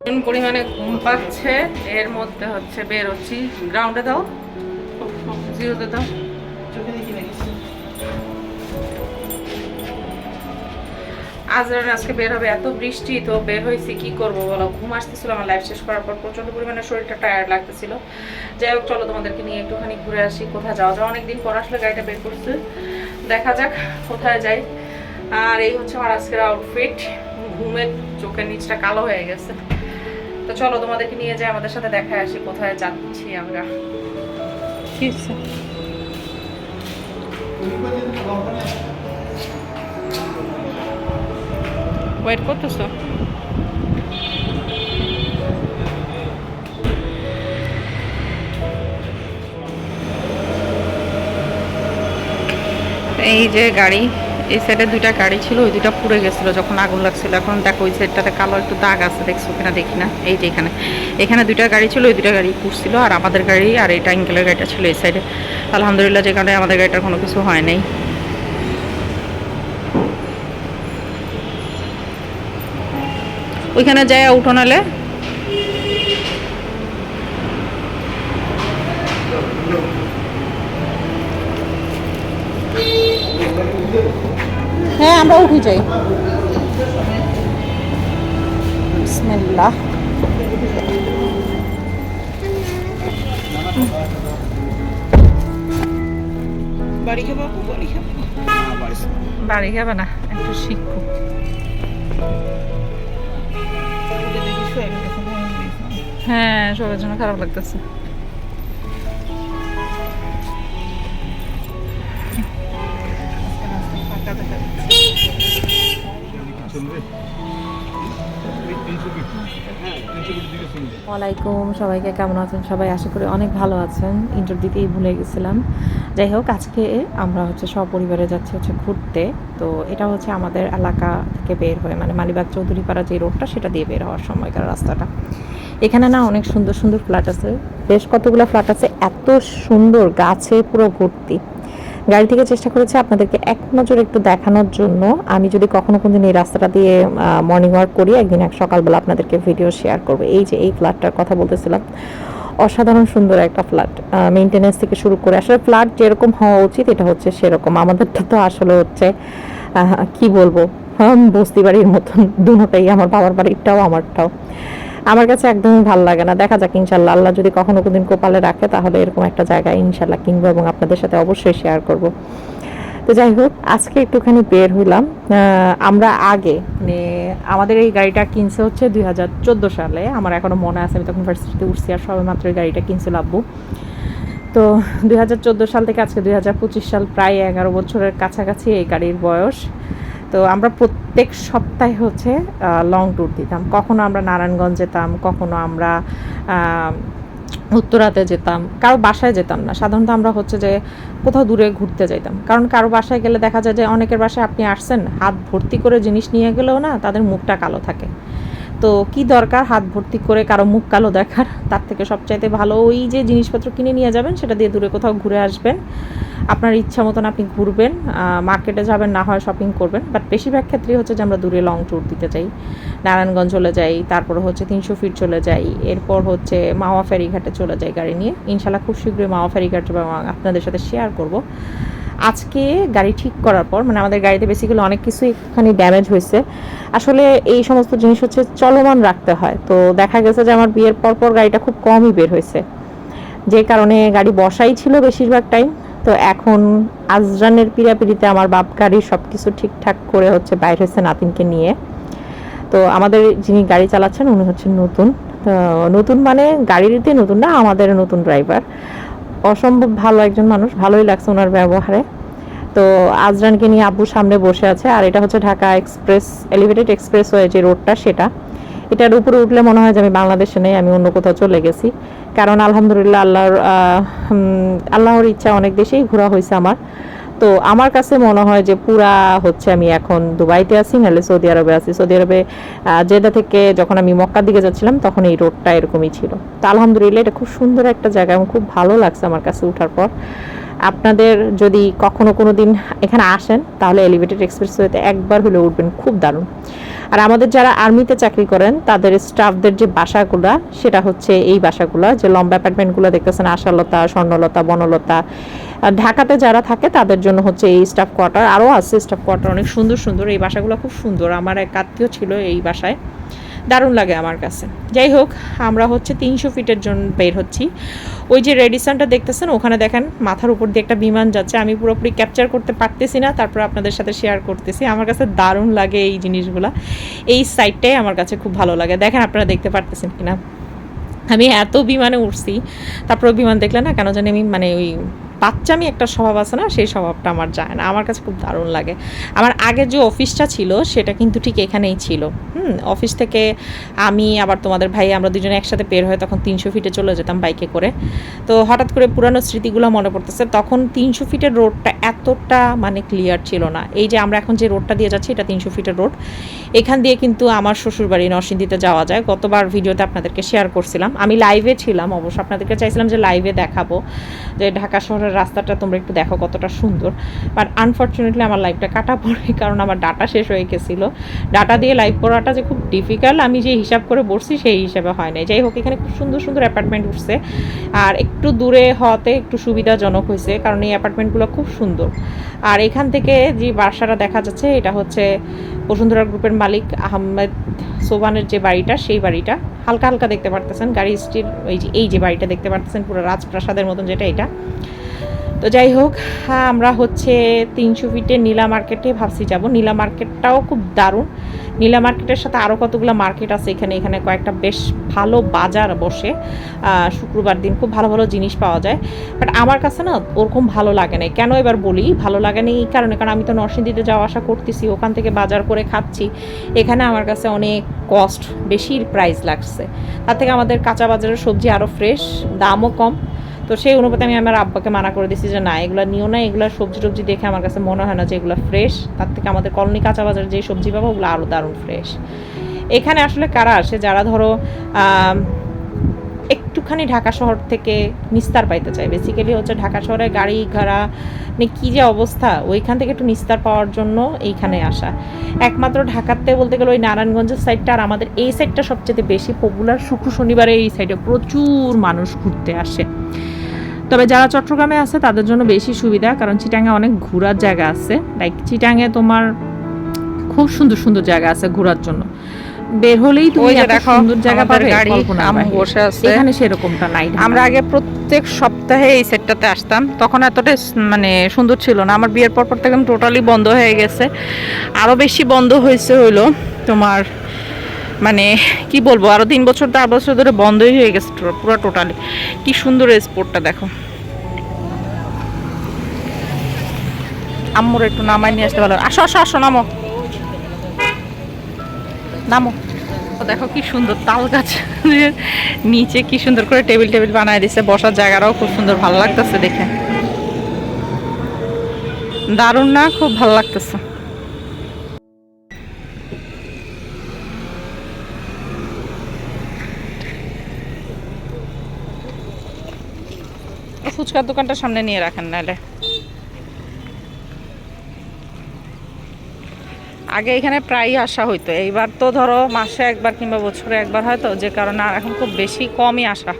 কোন পরিমাণে ঘুম পাচ্ছে। এর মধ্যে হচ্ছে বের হচ্ছি গ্রাউন্ডে দাও। জিরোতে দাও আজ আর আজকে বের হবে। এত বৃষ্টি তো বের হয়েছি কি করব বলো? ঘুম আসতেছিল আমার লাইফ শেষ করার পর। প্রচণ্ড পরিমাণে শরীরটা টায়ার্ড লাগতেছিল। যাই হোক চলো তোমাদেরকে নিয়ে একটুখানি ঘুরে আসি। কোথায় যাওয়া যাওয়া অনেকদিন পর আসলে গাড়িটা বের করছে। দেখা যাক কোথায় যাই। আর এই হচ্ছে আমার আজকের আউটফিট ঘুমের চোখের নিচটা কালো হয়ে গেছে। তো চলো, তোমাদেরকে নিয়ে যাই, আমাদের সাথে দেখা আসি কোথায় যাচ্ছি আমরা। কি হচ্ছে? ওয়েট করতেছো এই যে গাড়ি। এই সাইডে দুইটা গাড়ি ছিল, ওই দুইটা পুড়ে গেছিল যখন আগুন লাগছিল। এখন দেখো, ওই সাইডটাতে কালো একটু দাগ আছে, দেখছ কিনা? দেখি না। এই যে এখানে। এখানে দুইটা গাড়ি ছিল, ওই দুইটা গাড়ি পুড়ছিল, আর আমাদের গাড়ি আর এই টাইঙ্কেলের গাড়িটা ছিল এই সাইডে আলহামদুলিল্লাহ, যে কারণে আমাদের গাড়িটার কোনো কিছু হয় নাই। ওইখানে যায় উঠো হ্যাঁ আমরা উঠে যাই। বিসমিল্লাহ। বাড়ি খাব বাড়ি খাব? বাড়ি না একটু শিখো হ্যাঁ সবার জন্য খারাপ লাগতেছে। ওয়ালাইকুম, সবাইকে কেমন আছেন? সবাই আশা করি অনেক ভালো আছেন। ইন্টার দিতেই ভুলে গেছিলাম। যাই হোক, আজকে আমরা হচ্ছে সপরিবারে যাচ্ছি হচ্ছে ঘুরতে। তো এটা হচ্ছে আমাদের এলাকা থেকে বের হয়ে মানে মালিবাগ চৌধুরীপাড়া যে রোডটা সেটা দিয়ে বের হওয়ার সময়কার রাস্তাটা। এখানে না অনেক সুন্দর সুন্দর ফ্ল্যাট আছে। বেশ কতগুলো ফ্ল্যাট আছে, এত সুন্দর, গাছে পুরো ভর্তি। গাড়ি থেকে চেষ্টা করেছি আপনাদেরকে এক নজর একটু দেখানোর জন্য। আমি যদি কখনো কোনো দিন এই রাস্তাটা দিয়ে মর্নিং ওয়াক করি, একদিন এক সকালবেলা আপনাদেরকে ভিডিও শেয়ার করব। এই যে, এই ফ্ল্যাটটার কথা বলতেছিলাম। অসাধারণ সুন্দর একটা ফ্ল্যাট মেনটেনেন্স থেকে শুরু করে আসলে ফ্ল্যাট যেরকম হওয়া উচিত, এটা হচ্ছে সেরকম। আমাদেরটা তো আসলে হচ্ছে কি বলব? বস্তি বাড়ির মতন। দুটাই আমার বাবার বাড়িরটাও আমারটাও। আমার কাছে একদমই ভালো লাগে না। দেখা যাক, ইনশাল্লাহ। আল্লাহ যদি কখনো কোনদিন কোপালে রাখে, তাহলে এরকম একটা জায়গায় ইনশাল্লাহ কিনবো এবং আপনাদের সাথে অবশ্যই শেয়ার করব। তো যাই হোক, আজকে একটুখানি বের হইলাম। আমরা আগে মানে আমাদের এই গাড়িটা কিনছে হচ্ছে দুই হাজার চোদ্দ সালে। আমার এখনও মনে আছে, আমি তখন ভার্সিটিতে উঠছি আর সবে মাত্র এই গাড়িটা কিনছিল আব্বু। তো দুই হাজার চোদ্দ সাল থেকে আজকে দুই হাজার পঁচিশ সাল, প্রায় এগারো বছরের কাছাকাছি এই গাড়ির বয়স। তো আমরা প্রত্যেক সপ্তাহে হচ্ছে লং ট্যুর দিতাম। কখনো আমরা নারায়ণগঞ্জ যেতাম, কখনো আমরা উত্তরাতে যেতাম। কারও বাসায় যেতাম না। সাধারণত আমরা হচ্ছে যে কোথাও দূরে ঘুরতে যাইতাম। কারণ কারও বাসায় গেলে দেখা যায় যে অনেকের বাসায় আপনি আসছেন, হাত ভর্তি করে জিনিস নিয়ে গেলেও না তাদের মুখটা কালো থাকে। তো কি দরকার হাত ভর্তি করে কারও মুখ কালো দেখার? তার থেকে সবচাইতে ভালো ওই যে জিনিসপত্র কিনে নিয়ে যাবেন, সেটা দিয়ে দূরে কোথাও ঘুরে আসবেন। আপনার ইচ্ছা মতন আপনি ঘুরবেন মার্কেটে যাবেন, না হয় শপিং করবেন। বাট বেশিরভাগ ক্ষেত্রেই হচ্ছে যে আমরা দূরে লং ট্যুর দিতে চাই। নারায়ণগঞ্জ চলে যাই, তারপর হচ্ছে তিনশো ফিট চলে যাই, এরপর হচ্ছে মাওয়া ফেরিঘাটে চলে যাই গাড়ি নিয়ে। ইনশাল্লাহ খুব শীঘ্রই মাওয়া ফেরিঘাট আপনাদের সাথে শেয়ার করব। আজকে গাড়ি ঠিক করার পর মানে আমাদের গাড়িতে বেসিক্যালি অনেক কিছুই একটুখানি ড্যামেজ হয়েছে। আসলে এই সমস্ত জিনিস হচ্ছে চলমান রাখতে হয়। তো দেখা গেছে যে আমার বিয়ের পর পর গাড়িটা খুব কমই বের হয়েছে। যে কারণে গাড়ি বসাই ছিল বেশিরভাগ টাইম তো এখন আজরানের পিড়াপিড়িতে আমার বাপ গাড়ি সব কিছু ঠিকঠাক করে হচ্ছে বাইর হয়েছে নাতিনকে নিয়ে। তো আমাদের যিনি গাড়ি চালাচ্ছেন, উনি হচ্ছেন নতুন। নতুন মানে গাড়িতে নতুন না, আমাদের নতুন ড্রাইভার অসম্ভব ভালো একজন মানুষ, ভালোই লাগছে ওনার ব্যবহারে। তো আজরানকে নিয়ে আব্বু সামনে বসে আছে, আর এটা হচ্ছে ঢাকা এক্সপ্রেস, এলিভেটেড এক্সপ্রেস হয়ে যে রোডটা, সেটা। এটার উপরে উঠলে মনে হয় যে আমি বাংলাদেশে নেই, আমি অন্য কোথাও চলে গেছি। কারণ আলহামদুলিল্লাহ আল্লাহর আল্লাহর ইচ্ছা অনেক দেশেই ঘোরা হয়েছে আমার। তো আমার কাছে মনে হয় যে পুরা হচ্ছে আমি এখন দুবাইতে আছি, নাহলে সৌদি আরবে আছি। সৌদি আরবে জেদ্দা থেকে যখন আমি মক্কার দিকে যাচ্ছিলাম, তখন এই রোডটা এরকমই ছিল। তো আলহামদুলিল্লাহ এটা খুব সুন্দর একটা জায়গা এবং খুব ভালো লাগছে আমার কাছে ওঠার পর। আপনাদের যদি কখনো কোনো দিন এখানে আসেন, তাহলে এলিভেটেড এক্সপ্রেসওয়েতে একবার হলে উঠবেন, খুব দারুণ। আর আমাদের যারা আর্মিতে চাকরি করেন, তাদের স্টাফদের যে বাসাগুলা, সেটা হচ্ছে এই বাসাগুলো, যে লম্বা অ্যাপার্টমেন্টগুলো দেখতেছেন, আশালতা, স্বর্ণলতা, বনলতা আর ঢাকাতে যারা থাকে, তাদের জন্য হচ্ছে এই স্টাফ কোয়ার্টার আরও আছে স্টাফ কোয়ার্টার অনেক সুন্দর সুন্দর। এই বাসাগুলো খুব সুন্দর। আমার এক আত্মীয় ছিল এই বাসায়। দারুণ লাগে আমার কাছে। যাই হোক, আমরা হচ্ছে তিনশো ফিটের জন্য বের হচ্ছি। ওই যে রেডিসনটা দেখতেছেন, ওখানে দেখেন মাথার উপর দিয়ে একটা বিমান যাচ্ছে। আমি পুরোপুরি ক্যাপচার করতে পারতেছি না, তারপর আপনাদের সাথে শেয়ার করতেছি। আমার কাছে দারুণ লাগে এই জিনিসগুলা। এই সাইডটাই আমার কাছে খুব ভালো লাগে। দেখেন আপনারা দেখতে পারতেছেন কিনা। আমি এত বিমানে উঠছি তারপর বিমান দেখলে না কেন জানি আমি মানে ওই বাচ্চামি একটা স্বভাব আছে না, সেই স্বভাবটা আমার যায় না। আমার কাছে খুব দারুণ লাগে। আমার আগে যে অফিসটা ছিল, সেটা কিন্তু ঠিক এখানেই ছিল। হুম, অফিস থেকে আমি, আবার তোমাদের ভাই, আমরা দুজনে একসাথে বের হয়ে তখন তিনশো ফিটে চলে যেতাম বাইকে করে। তো হঠাৎ করে পুরানো স্মৃতিগুলো মনে পড়তেছে। তখন তিনশো ফিটের রোডটা এতটা মানে ক্লিয়ার ছিল না। এই যে আমরা এখন যে রোডটা দিয়ে যাচ্ছি, এটা তিনশো ফিটের রোড। এখান দিয়ে কিন্তু আমার শ্বশুরবাড়ি নরসিংদীতে যাওয়া যায়। গতবার ভিডিওতে আপনাদেরকে শেয়ার করছিলাম। আমি লাইভে ছিলাম, অবশ্য আপনাদেরকে চাইছিলাম যে লাইভে দেখাবো। যে ঢাকা শহরের রাস্তাটা তোমরা একটু দেখো কতটা সুন্দর। বাট আনফর্চুনেটলি আমার লাইফটা কাটা পড়ে, কারণ আমার ডাটা শেষ হয়ে গেছিল। ডাটা দিয়ে লাইভ করাটা যে খুব ডিফিকাল্ট আমি যে হিসাব করে বসছি সেই হিসাবে হয় নাই। যাই হোক, এখানে খুব সুন্দর সুন্দর অ্যাপার্টমেন্ট উঠছে। আর একটু দূরে হওয়াতে একটু সুবিধাজনক হয়েছে, কারণ এই অ্যাপার্টমেন্টগুলো খুব সুন্দর। আর এখান থেকে যে বাসাটা দেখা যাচ্ছে, এটা হচ্ছে বসুন্ধরা গ্রুপের মালিক আহমেদ সোবানের যে বাড়িটা, সেই বাড়িটা, হালকা হালকা দেখতে পারতেছেন। গাড়ি স্টিল ওই যে, এই যে বাড়িটা দেখতে পারতেছেন, পুরো রাজপ্রাসাদের মতন যেটা এটা। তো যাই হোক হ্যাঁ আমরা হচ্ছে তিনশো ফিটে নীলা মার্কেটে ভাবছি যাব। নীলা মার্কেটটাও খুব দারুণ। নীলা মার্কেটের সাথে আরও কতগুলো মার্কেট আছে এখানে এখানে কয়েকটা বেশ ভালো বাজার বসে। শুক্রবার দিন খুব ভালো ভালো জিনিস পাওয়া যায়। বাট আমার কাছে না ওরকম ভালো লাগে না কেন এবার বলি? ভালো লাগে না এই কারণে, কারণ আমি তো নরসিংদীতে যাওয়া আসা করতেছি, ওখান থেকে বাজার করে খাচ্ছি। এখানে আমার কাছে অনেক কস্ট বেশির প্রাইস লাগছে। তার থেকে আমাদের কাঁচা বাজারের সবজি আরও ফ্রেশ দামও কম। তো সেই অনুপাতে আমি আমার আব্বাকে মানা করে দিছি যে, না, এগুলো নিও না, এগুলো সবজি টবজি দেখে আমার কাছে মনে হয় না যে এগুলো ফ্রেশ তার থেকে আমাদের কলোনি কাঁচা বাজারে যে সবজি পাবো, ওগুলো আরও দারুণ ফ্রেশ এখানে আসলে কারা আসে? যারা ধরো একটুখানি ঢাকা শহর থেকে নিস্তার পাইতে চায়। বেসিক্যালি হচ্ছে ঢাকা শহরে গাড়ি, ঘোড়া মানে কী যে অবস্থা, ওইখান থেকে একটু নিস্তার পাওয়ার জন্য এইখানে আসা। একমাত্র ঢাকাতে বলতে গেলে ওই নারায়ণগঞ্জের সাইডটা আর আমাদের এই সাইডটা সবচেয়ে বেশি পপুলার শুক্র শনিবারে এই সাইডে প্রচুর মানুষ ঘুরতে আসে। তবে যারা চট্টগ্রামে আছে তাদের জন্য বেশি সুবিধা কারণ চিটাঙ্গে অনেক ঘোরার জায়গা আছে। লাইক চিটাঙ্গে তোমার খুব সুন্দর সুন্দর জায়গা আছে ঘোরার জন্য। বের হলেই তুমি এত সুন্দর জায়গা পাবে বাহিরে। বসে আছে। এখানে সেরকমটা নাই। আমরা আগে প্রত্যেক সপ্তাহে এই সেটটাতে আসতাম। তখন এতটা মানে সুন্দর ছিল না। আমার বিয়ের পর পর থেকে টোটালি বন্ধ হয়ে গেছে। আরও বেশি বন্ধ হয়েছে হইল তোমার মানে কি বলব আরও তিন বছর, চার বছর ধরে বন্ধই হয়ে গেছে পুরো টোটালি কি সুন্দর এই স্পোর্টটা দেখো। আম্মুর একটু নামাই নিয়ে আসতে ভালো আসো আসো আসো, নামো। নামো। দেখো কি সুন্দর তাল গাছ। নিচে কি সুন্দর করে টেবিল টেবিল বানায় দিছে, বসার জায়গাটাও খুব সুন্দর, ভালো লাগতেছে দেখে। দারুণ না? খুব ভালো লাগতেছে। ফুচকার দোকানটা সামনে নিয়ে রাখেন নাহলে। আগে এখানে প্রায়ই আসা হইতো। এইবার তো ধরো মাসে একবার কিংবা বছরে একবার হয়তো, যে কারণে আর এখন খুব বেশি কমই আসা।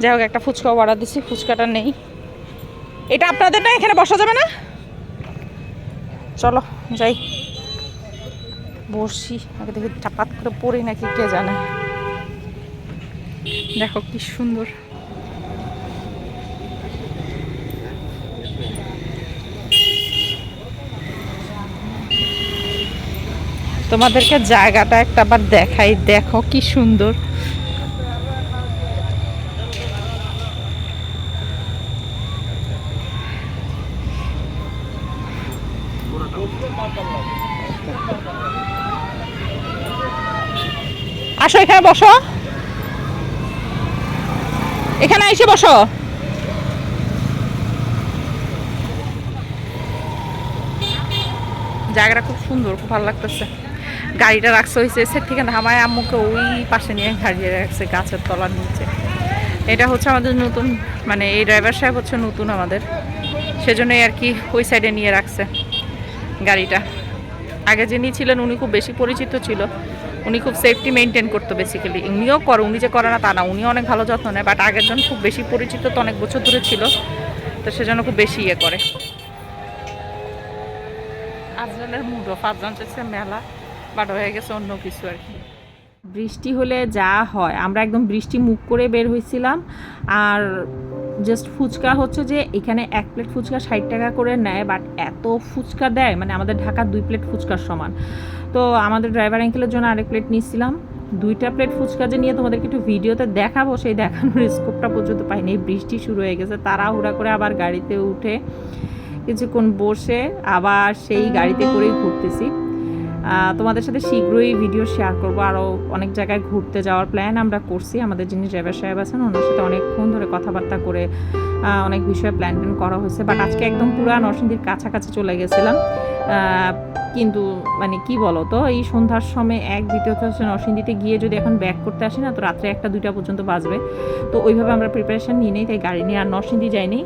যাই হোক, একটা ফুচকা অর্ডার দিছি, ফুচকাটা নেই। এটা আপনাদের না এখানে বসা যাবে না? চলো, যাই। বসি। আগে দেখি চাপাত করে পড়ি নাকি, কে জানে। দেখো কি সুন্দর। তোমাদেরকে জায়গাটা একটা আবার দেখাই। দেখো কি সুন্দর। আসো এখানে বসো। এখানে এসে বসো। জায়গাটা খুব সুন্দর, খুব ভালো লাগতেছে। গাড়িটা রাখছে হয়েছে সেট থেকে নামায় আম্মুকে ওই পাশে নিয়ে গাড়িয়ে রাখছে গাছের তলার নিচে। এটা হচ্ছে আমাদের নতুন মানে এই ড্রাইভার সাহেব হচ্ছে নতুন আমাদের। সেজন্যই আর কি ওই সাইডে নিয়ে রাখছে গাড়িটা। আগে যিনি ছিলেন উনি খুব বেশি পরিচিত ছিল। উনি খুব সেফটি মেনটেন করতো বেসিক্যালি উনিও করে, উনি যে করে না তা না উনিও অনেক ভালো যত্ন নেয় বাট আগের জন খুব বেশি পরিচিত তো অনেক বছর ধরে ছিল, তো সেজন্য খুব বেশি ইয়ে করে। আজরানের মুড অফ আজরান মেলা। বাট হয়ে গেছে অন্য কিছু আর কি। বৃষ্টি হলে যা হয়, আমরা একদম বৃষ্টি মুখ করে বের হয়েছিলাম, আর জাস্ট ফুচকা হচ্ছে যে এখানে এক প্লেট ফুচকা ষাট টাকা করে নেয় বাট এত ফুচকা দেয় মানে আমাদের ঢাকার দুই প্লেট ফুচকার সমান। তো আমাদের ড্রাইভার অ্যাঙ্কেলের জন্য আরেক প্লেট নিয়েছিলাম। দুইটা প্লেট ফুচকা যে নিয়ে তোমাদেরকে একটু ভিডিওতে দেখাবো, সেই দেখানোর স্কোপটা পর্যন্ত পাইনি। বৃষ্টি শুরু হয়ে গেছে, তাড়াহুড়া করে আবার গাড়িতে উঠে কিছুক্ষণ বসে আবার সেই গাড়িতে করেই ঘুরতেছি। তোমাদের সাথে শীঘ্রই ভিডিও শেয়ার করব। আরও অনেক জায়গায় ঘুরতে যাওয়ার প্ল্যান আমরা করছি। আমাদের যিনি ড্রাইভার সাহেব আছেন, ওনার সাথে অনেকক্ষণ ধরে কথাবার্তা করে অনেক বিষয়ে প্ল্যান ট্যান করা হয়েছে। বাট আজকে একদম পুরো নরসিংদীর কাছাকাছি চলে গেছিলাম। কিন্তু মানে কি বলো তো এই সন্ধ্যার সময় এক দ্বিতীয়ত হচ্ছে নরসিংদীতে গিয়ে যদি এখন ব্যাক করতে আসি না, তো রাত্রে একটা দুইটা পর্যন্ত বাজবে। তো ওইভাবে আমরা প্রিপারেশন নিয়ে নেই, তাই গাড়ি নিয়ে আর নরসিংদী যাইনি।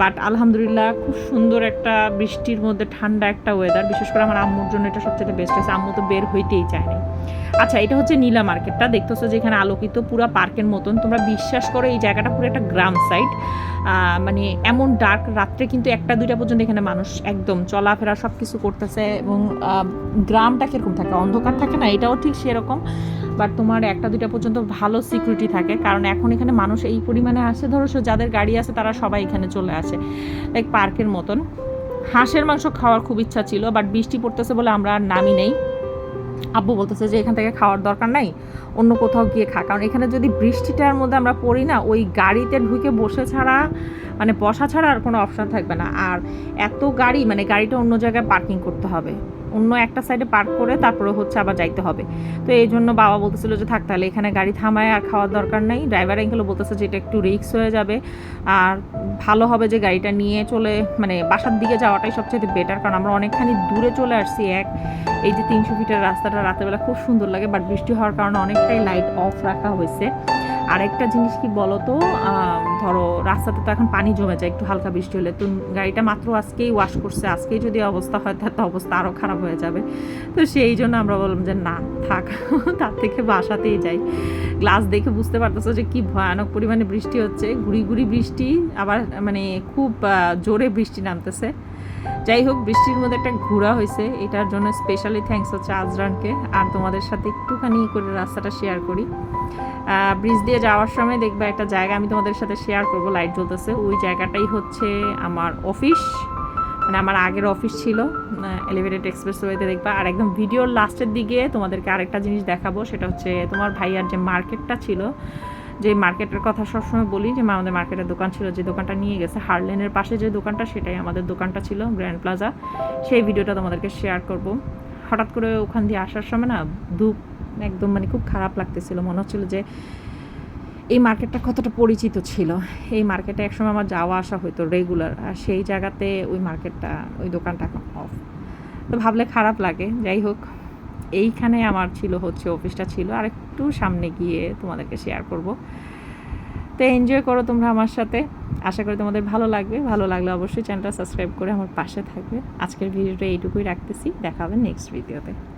বাট আলহামদুলিল্লাহ খুব সুন্দর একটা বৃষ্টির মধ্যে ঠান্ডা একটা ওয়েদার বিশেষ করে আমার আম্মুর জন্য এটা সবচেয়ে বেস্ট হয়েছে। আম্মু তো বের হইতেই চায় না আচ্ছা এটা হচ্ছে নীলা মার্কেটটা দেখতেছো যে এখানে আলোকিত পুরো পার্কের মতন। তোমরা বিশ্বাস করো, এই জায়গাটা পুরো একটা গ্রাম সাইড মানে এমন ডার্ক রাত্রে কিন্তু একটা, দুইটা পর্যন্ত এখানে মানুষ একদম চলাফেরা সব কিছু করতেছে এবং গ্রামটা কীরকম থাকে? অন্ধকার থাকে না? এটাও ঠিক সেরকম। বাট তোমার একটা দুইটা পর্যন্ত ভালো সিকিউরিটি থাকে। কারণ এখন এখানে মানুষ এই পরিমাণে আসে, ধরো সো যাদের গাড়ি আছে তারা সবাই এখানে চলে আসে। লাইক পার্কের মতন। হাঁসের মাংস খাওয়ার খুব ইচ্ছা ছিল বাট বৃষ্টি পড়তেছে বলে আমরা আর নামি নেই। আব্বু বলতেছে যে এখান থেকে খাওয়ার দরকার নাই, অন্য কোথাও গিয়ে খা। কারণ এখানে যদি বৃষ্টিটার মধ্যে আমরা পড়ি না, ওই গাড়িতে ঢুকে বসে ছাড়া মানে বসা ছাড়া আর কোনো অপশান থাকবে না। আর এত গাড়ি মানে গাড়িটা অন্য জায়গায় পার্কিং করতে হবে। অন্য একটা সাইডে পার্ক করে তারপরে হচ্ছে আবার যাইতে হবে। তো এই জন্য বাবা বলতেছিল যে, থাক তাহলে এখানে গাড়ি থামায়, আর খাওয়ার দরকার নেই। ড্রাইভার অ্যাঙ্কেলও বলতেছে যে, এটা একটু রিস্ক হয়ে যাবে। আর ভালো হবে যে, গাড়িটা নিয়ে চলে মানে বাসার দিকে যাওয়াটাই সবচেয়ে বেটার কারণ আমরা অনেকখানি দূরে চলে আসছি এক। এই যে তিনশো ফিটের রাস্তাটা রাতেরবেলা খুব সুন্দর লাগে বাট বৃষ্টি হওয়ার কারণে অনেকটাই লাইট অফ রাখা হয়েছে। আরেকটা জিনিস কি বলো তো ধরো, রাস্তাতে তো এখন পানি জমে যায়, একটু হালকা বৃষ্টি হলে। তো গাড়িটা মাত্র আজকেই ওয়াশ করছে, আজকেই যদি অবস্থা হয় তার তো অবস্থা আরও খারাপ হয়ে যাবে। তো সেই জন্য আমরা বললাম যে, না, থাক। তার থেকে বাসাতেই যাই। গ্লাস দেখে বুঝতে পারতেছো যে, কি ভয়ানক পরিমাণে বৃষ্টি হচ্ছে। গুড়ি গুড়ি বৃষ্টি, আবার মানে খুব জোরে বৃষ্টি নামতেছে। যাই হোক, বৃষ্টির মধ্যে একটা ঘোরা হয়েছে। এটার জন্য স্পেশালি থ্যাঙ্কস হচ্ছে আজরানকে। আর তোমাদের সাথে একটুখানি করে রাস্তাটা শেয়ার করি। ব্রিজ দিয়ে যাওয়ার সময় দেখবে একটা জায়গা আমি তোমাদের সাথে শেয়ার করব লাইট জ্বলতেছে। ওই জায়গাটাই হচ্ছে আমার অফিস মানে আমার আগের অফিস ছিল। এলিভেটেড এক্সপ্রেস ওয়েতে দেখবা। আর একদম ভিডিওর লাস্টের দিকে তোমাদেরকে আরেকটা জিনিস দেখাবো। সেটা হচ্ছে তোমার ভাইয়ার যে মার্কেটটা ছিল যে মার্কেটের কথা সবসময় বলি, যে আমাদের মার্কেটের দোকান ছিল, যে দোকানটা নিয়ে গেছে, হার্লেনের পাশে যে দোকানটা, সেটাই আমাদের দোকানটা ছিল, গ্র্যান্ড প্লাজা। সেই ভিডিওটা তোমাদেরকে শেয়ার করব। হঠাৎ করে ওখান দিয়ে আসার সময় না, ধূপ একদম মানে খুব খারাপ লাগতেছিল। মনে হচ্ছিল যে এই মার্কেটটা কতটা পরিচিত ছিল। এই মার্কেটে একসময় আমার যাওয়া আসা হতো রেগুলার আর সেই জায়গাতে ওই মার্কেটটা, ওই দোকানটা এখন অফ তো ভাবলে খারাপ লাগে। যাই হোক এইখানে আমার ছিল হচ্ছে অফিসটা ছিল। আর একটু সামনে গিয়ে তোমাদেরকে শেয়ার করব। তো এনজয় করো তোমরা আমার সাথে। আশা করি তোমাদের ভালো লাগবে। ভালো লাগলে অবশ্যই চ্যানেলটা সাবস্ক্রাইব করে আমার পাশে থাকবে। আজকের ভিডিওটা এইটুকুই রাখতেছি। দেখা হবে নেক্সট ভিডিওতে